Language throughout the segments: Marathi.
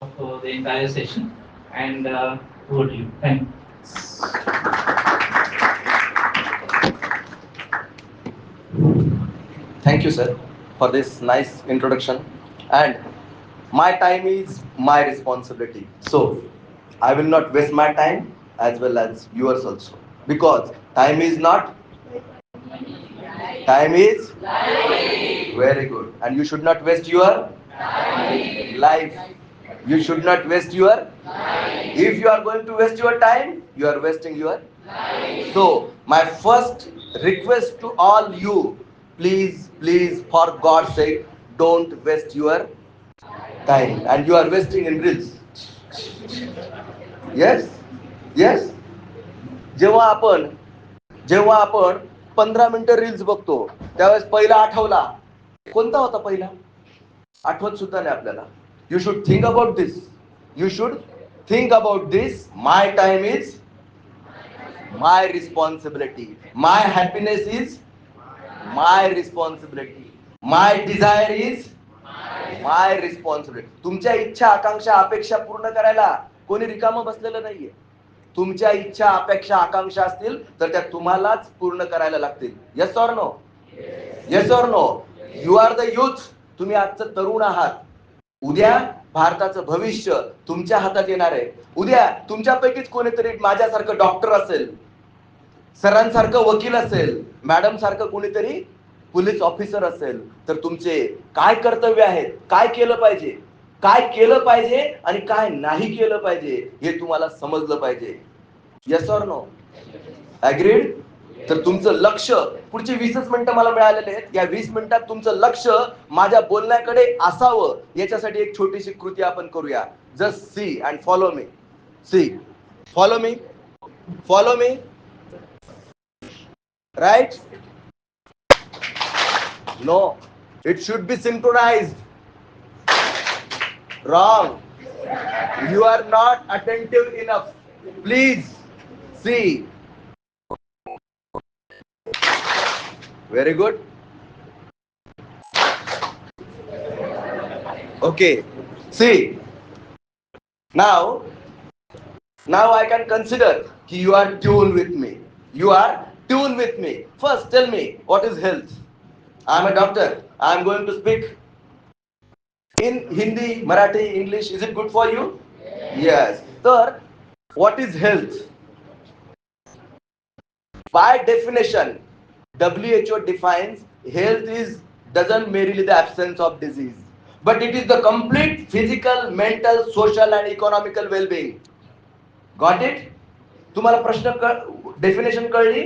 for the entire session and uh, over to you. Thank you. Thank you, sir, for this nice introduction. And my time is my responsibility. So I will not waste my time as well as yours also. Because time is not time is very good. And you should not waste your life. You should not waste your if you are going to waste your time, you are wasting your life. so, my first request to all you, please, please, for God's sake, don't waste your time. And you are wasting in reels. Yes? Yes? जेव्हा आपण जेव्हा आपण पंधरा मिनिटं रील्स बघतो त्यावेळेस पहिला आठवला कोणता होता पहिला आठवत सुद्धा नाही आपल्याला you should think about this you should think about this my time is my responsibility. My happiness is my responsibility. My desire is my responsibility तुमच्या इच्छा आकांक्षा अपेक्षा पूर्ण करायला कोणी रिकामं बसलेलं नाहीये. तुमच्या इच्छा अपेक्षा आकांक्षा असतील तर त्या तुम्हालाच पूर्ण करायला लागतील. Yes or no yes or no you are the youth तुम्ही आजचं तरुण आहात. उद्या भारताचं भविष्य तुमच्या हातात येणार आहे. उद्या तुमच्यापैकीच कोणीतरी माझ्यासारखं डॉक्टर असेल सरांसारखं वकील असेल मॅडम सारखं कोणीतरी पोलीस ऑफिसर असेल तर तुमचे काय कर्तव्य आहेत काय केलं पाहिजे काय केलं पाहिजे आणि काय नाही केलं पाहिजे हे तुम्हाला समजलं पाहिजे. येस ऑर नो अग्रीड तर तुमचं लक्ष पुढचे वीसच मिनिटं मला मिळालेले आहेत. या वीस मिनिटात तुमचं लक्ष माझ्या बोलण्याकडे असावं. याच्यासाठी एक छोटीशी कृती आपण करूया. Just see and follow me see follow me follow me right no it should be synchronised wrong you are not attentive enough please see very good. Okay. See. Now now i can consider you are tuned with me. You are tuned with me. First tell me what is health? I am a doctor. I am going to speak in hindi marathi english. Is it good for you? Yes. Sir what is health? By definition who defines health is doesn't merely the absence of disease but it is the complete physical mental social and economical well-being got it तुम्हाला प्रश्न डेफिनेशन कळली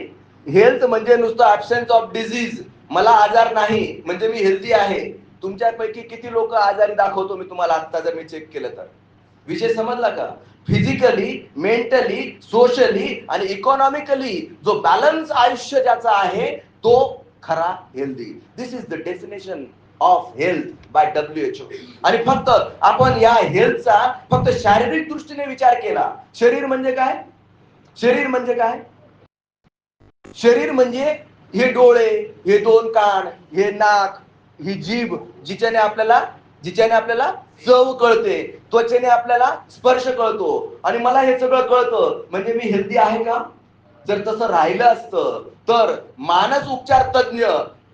हेल्थ म्हणजे नुसतं ऍबसेन्स ऑफ डिझीज मला आजार नाही म्हणजे मी हेल्दी आहे तुमच्यापैकी किती लोक आजारी दाखवतो मी तुम्हाला आता जर मी चेक केलं तर विषय समजला का फिजिकली मेंटली सोशली आणि इकॉनॉमिकली जो बॅलन्स आयुष्य ज्याचा आहे तो खरा healthy this is the definition of health by W H O आणि फक्त आपण या हेल्थचा फक्त शारीरिक दृष्टीने विचार केला. शरीर म्हणजे काय? शरीर म्हणजे काय? शरीर म्हणजे हे डोळे हे दोन कान हे नाक ही जीभ जिच्याने आपल्याला जिच्याने आपल्याला चव कळते त्वचेने आपल्याला स्पर्श कळतो. आणि मला हे सगळं कळतं. म्हणजे मी हेल्दी आहे का? जर तसं राहिलं असतं तर मानस उपचार तज्ञ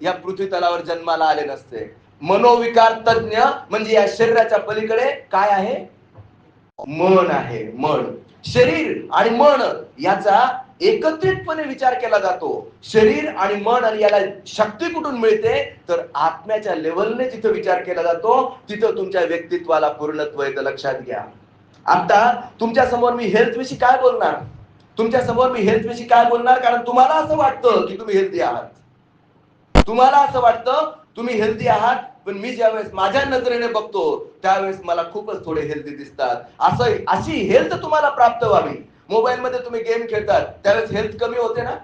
या पृथ्वी तलावर जन्माला आले नसते. मनोविकार तज्ञ म्हणजे या शरीराच्या पलीकडे काय आहे? मन आहे. मन. शरीर आणि मन याचा एकत्रितपणे विचार केला जातो. शरीर आणि मन आणि याला शक्ती कुठून मिळते? तर आत्म्याच्या लेवलने जिथं विचार केला जातो तिथं तुमच्या व्यक्तित्वाला पूर्णत्व येतं लक्षात घ्या. आता तुमच्यासमोर मी हेल्थ विषयी काय बोलणार? तुमच्यासमोर मी हेल्थ विषयी काय बोलणार? कारण तुम्हाला असं वाटतं की तुम्ही हेल्दी आहात. तुम्हाला असं वाटतं तुम्ही हेल्दी आहात पण मी ज्यावेळेस माझ्या नजरेने बघतो त्यावेळेस मला खूपच थोडे हेल्दी दिसतात. असं अशी हेल्थ तुम्हाला प्राप्त व्हावी. मोबाईल मध्ये तुम्ही गेम खेळतात त्यावेळेस हेल्थ कमी होते ना?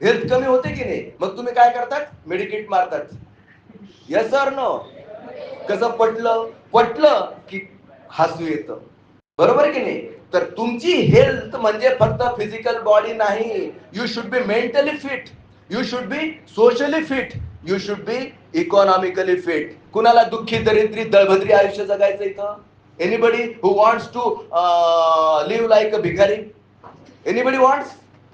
हेल्थ कमी होते की नाही? मग तुम्ही काय करतात? मेडिकेट मारतात. यस सर नो कसं पटलं? पटलं की हसू येतं. बरोबर की नाही? तर तुमची हेल्थ म्हणजे फक्त फिजिकल बॉडी नाही. You should be mentally fit you should be socially fit you should be economically fit कुणाला दुःखी दरिद्री दळभद्री आयुष्य जगायचं इथं? Anybody who wants to live like a भिकारी anybody wants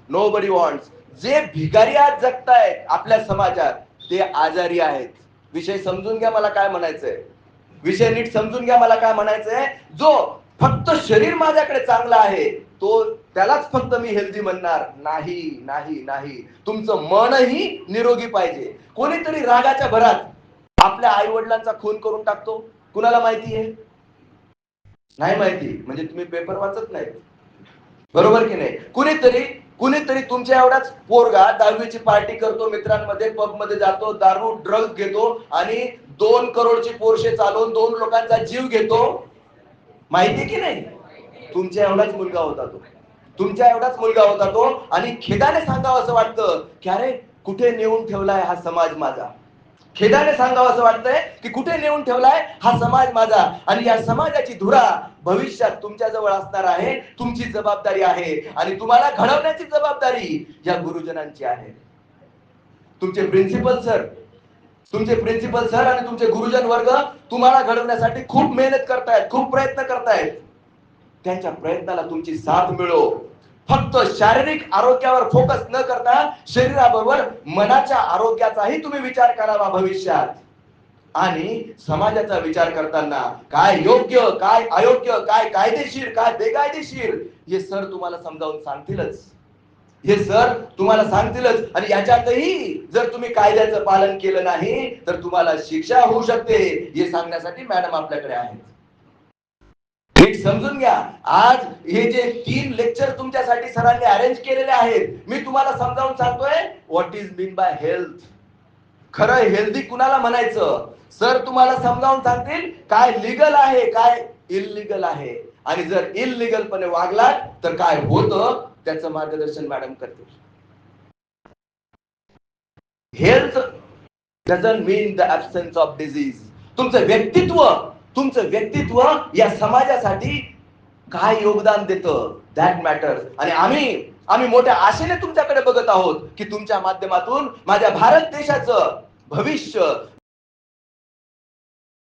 nobody wants जे भिकारी आज जगतायत आपल्या समाजात ते आजारी आहेत. विषय समजून घ्या मला काय म्हणायचंय. विषय नीट समजून घ्या मला काय म्हणायचंय. जो फक्त शरीर माझ्याकडे चांगला आहे तो त्यालाच फक्त मी हेल्दी म्हणणार. नाही नाही नाही. तुमचं मनही निरोगी पाहिजे. कोणीतरी रागाच्या भरात आपल्या आई वडिलांचा खून करून टाकतो. कुणाला माहिती आहे? नाही माहिती. म्हणजे तुम्ही पेपर वाचत नाही. बरोबर की नाही? कुणीतरी कुणीतरी तुमच्या एवढाच पोरगा दहावीची पार्टी करतो मित्रांमध्ये पबमध्ये जातो दारू ड्रग घेतो आणि दोन करोडची पोरशे चालवून दोन लोकांचा जीव घेतो. माहिती की नाही? तुमच्या एवढाच मुलगा होता तो. तुमच्या एवढाच मुलगा होता तो आणि खेदाने सांगावं असं वाटतं की अरे कुठे नेऊन ठेवलाय हा समाज माझा? खेदाने सांगावं असं वाटतंय की कुठे नेऊन ठेवलाय हा समाज माझा. आणि या समाजाची धुरा भविष्यात तुमच्या जवळ असणार आहे. तुमची जबाबदारी आहे. आणि तुम्हाला घडवण्याची जबाबदारी या गुरुजनांची आहे. तुमचे प्रिन्सिपल सर तुमचे प्रिन्सिपल सर आणि तुमचे गुरुजन वर्ग तुम्हाला घडवण्यासाठी खूप मेहनत करतायत खूप प्रयत्न करतायत. त्यांच्या प्रयत्नाला तुमची साथ मिळो. फक्त शारीरिक आरोग्यावर फोकस न करता शरीराबरोबर मनाच्या आरोग्याचाही तुम्ही विचार करावा भविष्यात. आणि समाजाचा विचार करताना काय योग्य काय अयोग्य काय कायदेशीर काय बेकायदेशीर हे सर तुम्हाला समजावून सांगतीलच. हे सर तुम्हाला सांगतीलच. आणि याच्यातही जर तुम्ही कायद्याचं पालन केलं नाही तर तुम्हाला शिक्षा होऊ शकते हे सांगण्यासाठी मॅडम आपल्याकडे आहेत. नीट समजून घ्या. आज हे जे तीन लेक्चर तुमच्यासाठी सरांनी अरेंज केलेले आहेत मी तुम्हाला समजावून सांगतोय what is mean by health खरं हेल्दी कुणाला म्हणायचं? सर तुम्हाला समजावून सांगतील काय लिगल आहे काय इलिगल आहे. आणि जर इलिगलपणे वागलात तर काय होतं? त्याचं मार्गदर्शन मॅडम करतील. Health doesn't mean the absence of disease तुमचं व्यक्तित्व तुमचं व्यक्तित्व या समाजासाठी काय योगदान देतं? दॅट मॅटर आणि आम्ही आम्ही मोठ्या आशेने तुमच्याकडे बघत आहोत की तुमच्या माध्यमातून माझ्या भारत देशाचं भविष्य